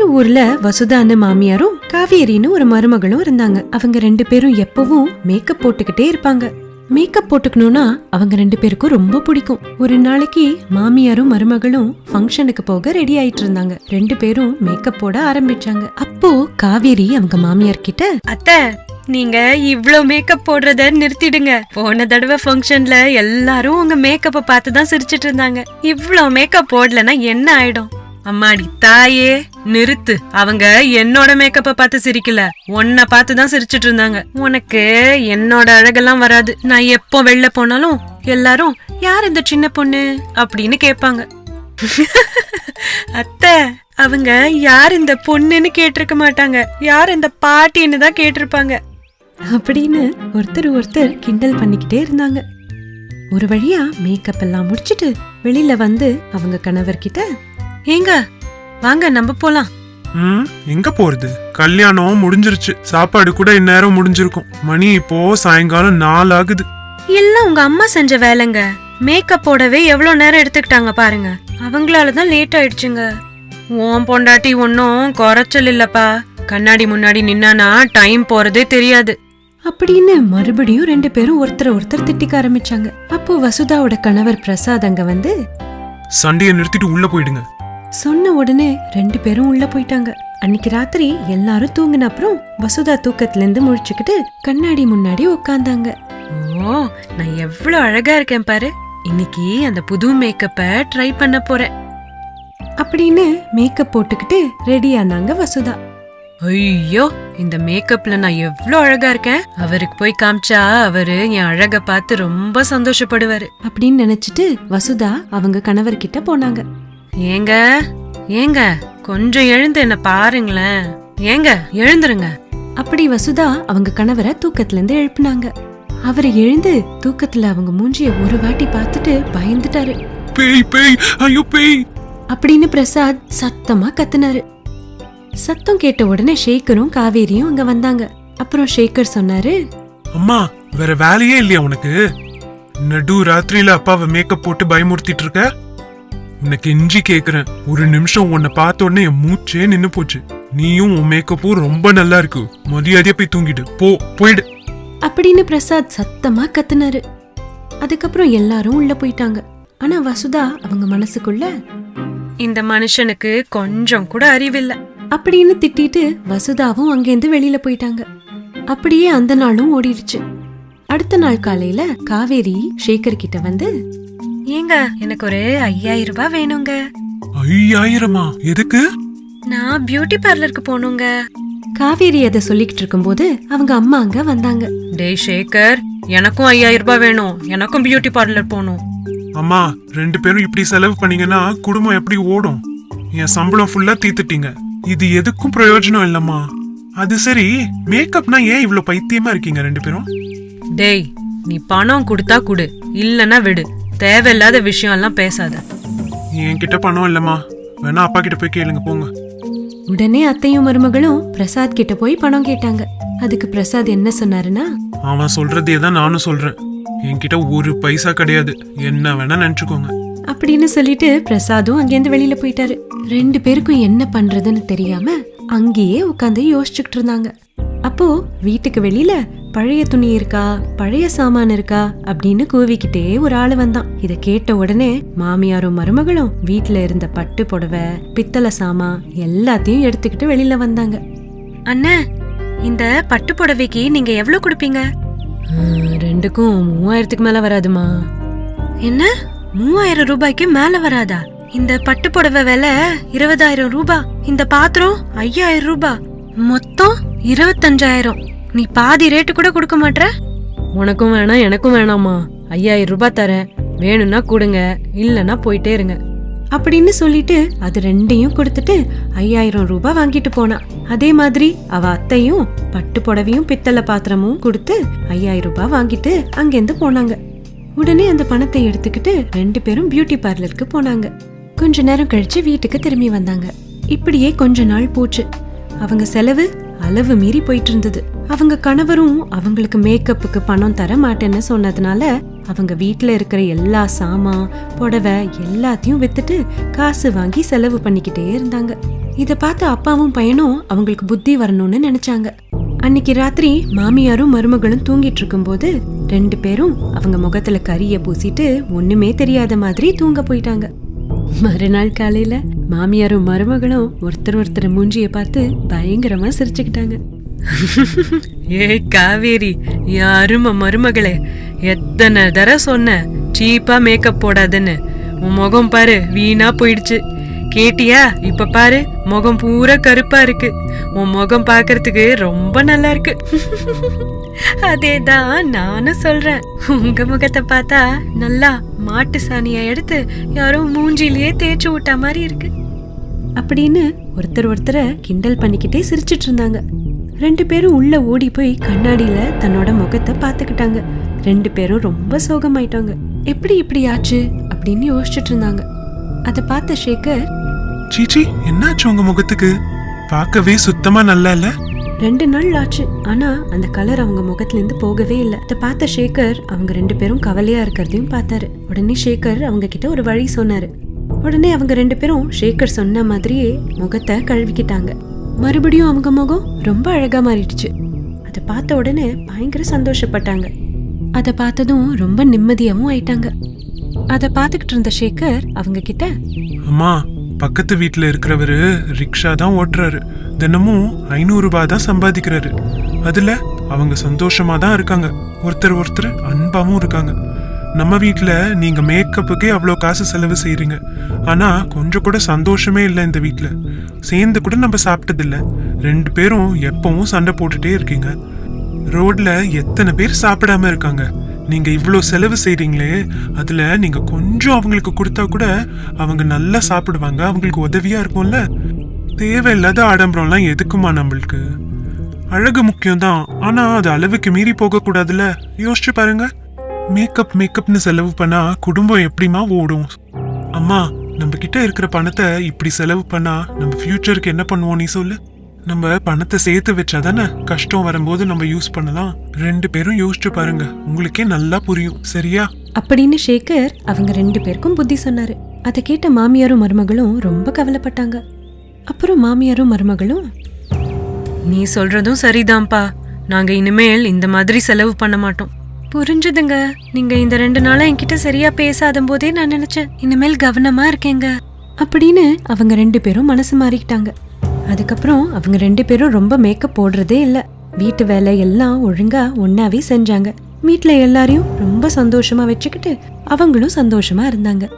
இன்னொரு ஊர்ல வசுதான்னு மாமியாரும் காவேரின்னு ஒரு மருமகளும் இருந்தாங்க. அவங்க ரெண்டு பேரும் எப்பவும் மேக்கப் போட்டுக்கிட்டே இருப்பாங்க. மேக்கப் போட்டுக்கணும்னா அவங்க ரெண்டு பேருக்கும் ரொம்ப பிடிக்கும். ஒரு நாளைக்கு மாமியாரும் மருமகளும் ஃபங்க்ஷனுக்கு போக ரெடி ஆயிட்டு இருந்தாங்க. ரெண்டு பேரும் மேக்கப் போட ஆரம்பிச்சாங்க. அப்போ காவேரி அவங்க மாமியார் கிட்ட அத்த நீங்க இவ்ளோ மேக்கப் போடுறத நிறுத்திடுங்க. போன தடவை ஃபங்க்ஷன்ல எல்லாரும் உங்க மேக்கப்ப பார்த்து தான் சிரிச்சிட்டு இருந்தாங்க. இவ்ளோ மேக்கப் போடலன்னா என்ன ஆயிடும்? அம்மாடி தாயே நிறுத்து. அவங்க என்னோட மேக்கப்ப பார்த்து சிரிக்கல. உன்னை பார்த்து தான் சிரிச்சிட்டு இருந்தாங்க. உனக்கு என்னோட அழகெல்லாம் வராது. நான் எப்போ வெளில போனாலும் எல்லாரும் யார் இந்த சின்ன பொண்ணு? அப்படின்னு கேட்பாங்க. அத்தை அவங்க யார் இந்த பொண்ணுன்னு கேட்டிருக்க மாட்டாங்க. யார் இந்த பாட்டின்னு தான் கேட்டிருப்பாங்க. அப்படின்னு ஒருத்தர் ஒருத்தர் கிண்டல் பண்ணிக்கிட்டே இருந்தாங்க. ஒரு வழியா மேக்கப் எல்லாம் முடிச்சிட்டு வெளியில வந்து அவங்க கணவர்கிட்ட ஏங்க வாங்க நம்ம போலாம். ம் எங்க போறது? கல்யாணம் முடிஞ்சிருச்சு. சாப்பாடு கூட இந்நேரம் முடிஞ்சிருக்கும். மணி இப்போ சாயங்காலம் நாலு ஆகுது எல்லாம் உங்க அம்மா செஞ்ச வேலைங்க. மேக்கப் போடவே எவ்வளவு நேரம் எடுத்துக்கிட்டாங்க பாருங்க. அவங்களால தான் லேட் ஆயிடுச்சுங்க. உன் பொண்டாட்டி ஒன்னும் குறைச்சல் இல்லப்பா. கண்ணாடி முன்னாடி நின்னானா டைம் போறதே தெரியாது. அப்படின்னு மறுபடியும் ரெண்டு பேரும் ஒருத்தர் ஒருத்தர் திட்டிக்க ஆரம்பிச்சாங்க. அப்போ வசுதாவோட கணவர் பிரசாத் அங்க வந்து சண்டையை நிறுத்திட்டு உள்ள போயிடுங்க. சொன்ன உடனே ரெண்டு பேரும் உள்ள போயிட்டாங்க. அன்னைக்கு ராத்திரி எல்லாரும் தூங்கின அப்புறம் வசுதா தூக்கத்துல இருந்து முழிச்சுக்கிட்டு கண்ணாடி முன்னாடி உட்கார்ந்தாங்க ஓ நான் எவ்வளவு அழகா இருக்கேன் பாரு. இன்னைக்கு அந்த புது மேக்கப்ப ட்ரை பண்ண போறேன். அப்படின்னு மேக்கப் போட்டுக்கிட்டு ரெடி ஆனாங்க வசுதா. ஐயோ இந்த மேக்கப்ல நான் எவ்ளோ அழகா இருக்கேன். அவருக்கு போய் காமிச்சா அவரு என் அழக பார்த்து ரொம்ப சந்தோஷப்படுவாரு. அப்படின்னு நினைச்சிட்டு வசுதா அவங்க கணவர் கிட்ட போனாங்க. ஏங்க ஏங்க கொஞ்சம் எழுந்து என்ன பாருங்களேன். ஏங்க எழுந்துருங்க. அப்படி வசுதா அவங்க கணவரை தூக்கத்துல இருந்து எழுப்புனாங்க. அவர் எழுந்து தூக்கத்துல அவங்க மூஞ்சிய ஒரு வாட்டி பார்த்துட்டு பயந்துட்டாரு. பேய் பேய் ஐயோ பேய். அப்படின்னு பிரசாத் சத்தமா கத்துனாரு. சத்தம் கேட்ட உடனே ஷேக்கரும் காவேரியும் அங்க வந்தாங்க. அப்புறம் ஷேக்கர் சொன்னாரு அம்மா வேற வேலையே இல்லையா உனக்கு? நடு ராத்திரியில அப்பாவை மேக்கப் போட்டு பயமுறுத்திட்டு இருக்க? உன்னை கெஞ்சி கேக்குறேன். ஒரு நிமிஷம் உன்னை பார்த்த உடனே என் மூச்சே நின்னு போச்சு. நீயும் உன் மேக்கப்பும் ரொம்ப நல்லா இருக்கு. மரியாதையா போய் தூங்கிடு. போ போயிடு. அப்படின்னு பிரசாத் சத்தமா கத்துனாரு. அதுக்கப்புறம் எல்லாரும் உள்ள போயிட்டாங்க. ஆனா வசுதா அவங்க மனசுக்குள்ள இந்த மனுஷனுக்கு கொஞ்சம் கூட அறிவில்ல. அப்படின்னு திட்டிட்டு வசுதாவும் அங்கேருந்து வெளியில போயிட்டாங்க. அப்படியே அந்த நாளும் ஓடிடுச்சு. அடுத்த நாள் காலையில காவேரி சேகர் கிட்ட வந்து ஏங்க எனக்கு ஒரு ஐயாயிரம் ரூபாய் வேணுங்க. ஐயாயிரமா? எதுக்கு? நான் பியூட்டி பார்லருக்கு போகணுங்க. காவேரி அதை சொல்லிக்கிட்டு இருக்கும்போது அவங்க அம்மா அங்க வந்தாங்க. டேய் ஷேகர் எனக்கும் ஐயாயிரம் ரூபாய் வேணும். எனக்கும் பியூட்டி பார்லர் போகணும். அம்மா ரெண்டு பேரும் இப்படி செலவு பண்ணீங்கன்னா குடும்பம் எப்படி ஓடும்? என் சம்பளம் ஃபுல்லா தீத்துட்டீங்க இது எதுக்கும் பிரயோஜனம் இல்லம்மா. அது சரி மேக்கப்னா ஏன் இவ்ளோ பைத்தியமா இருக்கீங்க ரெண்டு பேரும்? டேய் நீ பணம் கொடுத்தா குடு இல்லனா விடு. தேவையில்லாத விஷயம் எல்லாம் பேசாத. என்கிட்ட பணம் இல்லம்மா. வேணா அப்பா கிட்ட போய் கேளுங்க போங்க. உடனே அத்தையும் மருமகளும் பிரசாத் கிட்ட போய் பணம் கேட்டாங்க. அதுக்கு பிரசாத் என்ன சொன்னாருன்னா? அவன் சொல்றதே தான் நானும் சொல்றேன். என்கிட்ட ஒரு பைசா கிடையாது. என்ன வேணா நினைச்சுக்கோங்க. அப்படின்னு சொல்லிட்டு பிரசாதும் அங்கேருந்து வெளியில போயிட்டாரு. ரெண்டு பேருக்கும் என்ன பண்றதுன்னு தெரியாம அங்கேயே உட்காந்து யோசிச்சுக்கிட்டு இருந்தாங்க. அப்போ வீட்டுக்கு வெளியில பழைய துணி இருக்கா? பழைய சாமான் இருக்கா? அப்படின்னு கூவிக்கிட்டே ஒரு ஆளு வந்தான். இத கேட்ட உடனே மாமியாரும் மருமகளும் வீட்ல இருந்த பட்டு புடவை பித்தளை சாமான் எல்லாத்தையும் எடுத்துக்கிட்டு வெளியில வந்தாங்க. அண்ணா இந்த பட்டு புடவைக்கு நீங்க எவ்வளவு கொடுப்பீங்க? ரெண்டுக்கும் மூவாயிரத்துக்கு மேல வராதுமா என்ன? மூவாயிரம் ரூபாய்க்கு மேல வராதா? இந்த பட்டு புடவை விலை இருபதாயிரம் ரூபாய் இந்த பாத்திரம் ஐயாயிரம் ரூபாய் மொத்தம் இருபத்தஞ்சாயிரம். நீ பாதி ரேட்டு கூட கொடுக்க மாட்ற? உனக்கும் வேணாம் எனக்கும் வேணாமா ஐயாயிரம் ரூபாய் தரேன். வேணும்னா கொடுங்க இல்லைன்னா போயிட்டே இருங்க. அப்படின்னு சொல்லிட்டு அது ரெண்டையும் கொடுத்துட்டு ஐயாயிரம் ரூபாய் வாங்கிட்டு போனா. அதே மாதிரி அவ அத்தையும் பட்டு புடவையும் பித்தளை பாத்திரமும் கொடுத்து ஐயாயிரம் ரூபாய் வாங்கிட்டு அங்கேருந்து போனாங்க. உடனே அந்த பணத்தை எடுத்துக்கிட்டு ரெண்டு பேரும் பியூட்டி பார்லருக்கு போனாங்க. கொஞ்ச நேரம் கழிச்சு வீட்டுக்கு திரும்பி வந்தாங்க. இப்படியே கொஞ்ச நாள் போச்சு. அவங்க செலவு அளவு மீறி போயிட்டு இருந்தது. அவங்க கணவரும் அவங்களுக்கு மேக்கப்புக்கு பணம் தர மாட்டேன்னு சொன்னதுனால அவங்க வீட்டில் இருக்கிற எல்லா சாமான் புடவை எல்லாத்தையும் வித்துட்டு காசு வாங்கி செலவு பண்ணிக்கிட்டே இருந்தாங்க. இதை பார்த்து அப்பாவும் பையனும் அவங்களுக்கு புத்தி வரணும்னு நினைச்சாங்க. அன்னைக்கு ராத்திரி மாமியாரும் மருமகளும் தூங்கிட்டு இருக்கும்போது ரெண்டு பேரும் அவங்க முகத்துல கரிய பூசிட்டு ஒண்ணுமே தெரியாத மாதிரி தூங்க போயிட்டாங்க. மறுநாள் காலையில மாமியாரும் மருமகளும் ஒருத்தர் ஒருத்தர் மூஞ்சியை பார்த்து பயங்கரமா சிரிச்சுக்கிட்டாங்க. ஏய் காவேரி யாரும் மருமகளே எத்தனை தடவை சொன்ன சீப்பா மேக்கப் போடாதுன்னு. உன் முகம் பாரு வீணா போயிடுச்சு. கேட்டியா? இப்ப பாரு முகம் பூரா கருப்பா இருக்கு. உன் முகம் பாக்குறதுக்கு ரொம்ப நல்லா இருக்கு. அதேதான் நானும் சொல்றேன். உங்க முகத்தை பார்த்தா நல்லா மாட்டு சாணியை எடுத்து யாரோ மூஞ்சிலேயே தேய்ச்சி விட்டா மாதிரி இருக்கு. அப்படின்னு ஒருத்தர் ஒருத்தரை கிண்டல் பண்ணிக்கிட்டே சிரிச்சிட்டு இருந்தாங்க. ரெண்டு பேரும் உள்ள ஓடி போய் கண்ணாடியில தன்னோட முகத்தை பார்த்துக்கிட்டாங்க. ரெண்டு பேரும் ரொம்ப சோகமாயிட்டாங்க. எப்படி இப்படி ஆச்சு? அப்படின்னு யோசிச்சுட்டு இருந்தாங்க. அதை பார்த்த சேகர் சீச்சி என்னாச்சு உங்க முகத்துக்கு? பார்க்கவே சுத்தமா நல்லா இல்ல? ரெண்டு நாள் ஆச்சு. ஆனா அந்த கலர் அவங்க முகத்துல இருந்து போகவே இல்லை. அதை பார்த்த சேகர் அவங்க ரெண்டு பேரும் கவலையா இருக்கிறதையும் பார்த்தாரு. உடனே சேகர் அவங்க கிட்ட ஒரு வழி சொன்னாரு. உடனே அவங்க ரெண்டு பேரும் சேகர் சொன்ன மாதிரியே முகத்தை கழுவிக்கிட்டாங்க. மறுபடியும் அவங்க முகம் ரொம்ப அழகா மாறிடுச்சு. அதை பார்த்த உடனே பயங்கர சந்தோஷப்பட்டாங்க. அதை பார்த்ததும் ரொம்ப நிம்மதியாவும் ஆயிட்டாங்க. அதை பார்த்துக்கிட்டு இருந்த சேகர் அவங்க கிட்ட அம்மா பக்கத்து வீட்டில் இருக்கிறவரு ரிக்ஷா தான் ஓட்டுறாரு. தினமும் ஐநூறு ரூபாய் தான் சம்பாதிக்கிறாரு. அதுல அவங்க சந்தோஷமா தான் இருக்காங்க. ஒருத்தர் ஒருத்தர் அன்பாவும் இருக்காங்க. நம்ம வீட்டில் நீங்கள் மேக்கப்புக்கே அவ்வளோ காசு செலவு செய்கிறீங்க ஆனால் கொஞ்சம் கூட சந்தோஷமே இல்லை இந்த வீட்டில் சேர்ந்து கூட நம்ம சாப்பிட்டதில்ல. ரெண்டு பேரும் எப்பவும் சண்டை போட்டுகிட்டே இருக்கீங்க. ரோட்டில் எத்தனை பேர் சாப்பிடாம இருக்காங்க? நீங்கள் இவ்வளோ செலவு செய்கிறீங்களே அதில் நீங்கள் கொஞ்சம் அவங்களுக்கு கொடுத்தா கூட அவங்க நல்லா சாப்பிடுவாங்க அவங்களுக்கு உதவியாக இருக்கும்ல? தேவையில்லாத ஆடம்பரம்லாம் எதுக்குமா நம்மளுக்கு? அழகு முக்கியம்தான். ஆனால் அது அளவுக்கு மீறி போகக்கூடாதுல்ல? யோசிச்சு பாருங்கள் மேக்கப் மேக்கப்னு செலவு பண்ணா குடும்பம் எப்படிமா ஓடும்? அம்மா நம்ம கிட்ட இருக்கிற பணத்தை இப்படி செலவு பண்ணா நம்ம ஃபியூச்சருக்கு என்ன பண்ணுவோம் நீ சொல்லு? நம்ம பணத்தை சேர்த்து வச்சா தானே கஷ்டம் வரும்போது நம்ம யூஸ் பண்ணலாம். ரெண்டு பேரும் யோசிச்சு பாருங்க. உங்களுக்கே நல்லா புரியும். சரியா? அப்படின்னு ஷேகர் அவங்க ரெண்டு பேருக்கும் புத்தி சொன்னாரு. அதை கேட்ட மாமியாரும் மருமகளும் ரொம்ப கவலைப்பட்டாங்க. அப்புறம் மாமியாரும் மருமகளும் நீ சொல்றதும் சரிதான்ப்பா. நாங்க இனிமேல் இந்த மாதிரி செலவு பண்ண மாட்டோம். புரிஞ்சுதுங்க. நீங்க இந்த ரெண்டு நாளா என்கிட்ட சரியா பேசாத போதே நான் நினைச்சேன் இனிமேல் கவனமா இருக்கேங்க. அப்படின்னு அவங்க ரெண்டு பேரும் மனசு மாறிக்கிட்டாங்க. அதுக்கப்புறம் அவங்க ரெண்டு பேரும் ரொம்ப மேக்கப் போடுறதே இல்ல. வீட்டு வேலை எல்லாம் ஒழுங்கா ஒன்னாவே செஞ்சாங்க. வீட்டில் எல்லாரையும் ரொம்ப சந்தோஷமா வச்சுக்கிட்டு அவங்களும் சந்தோஷமா இருந்தாங்க.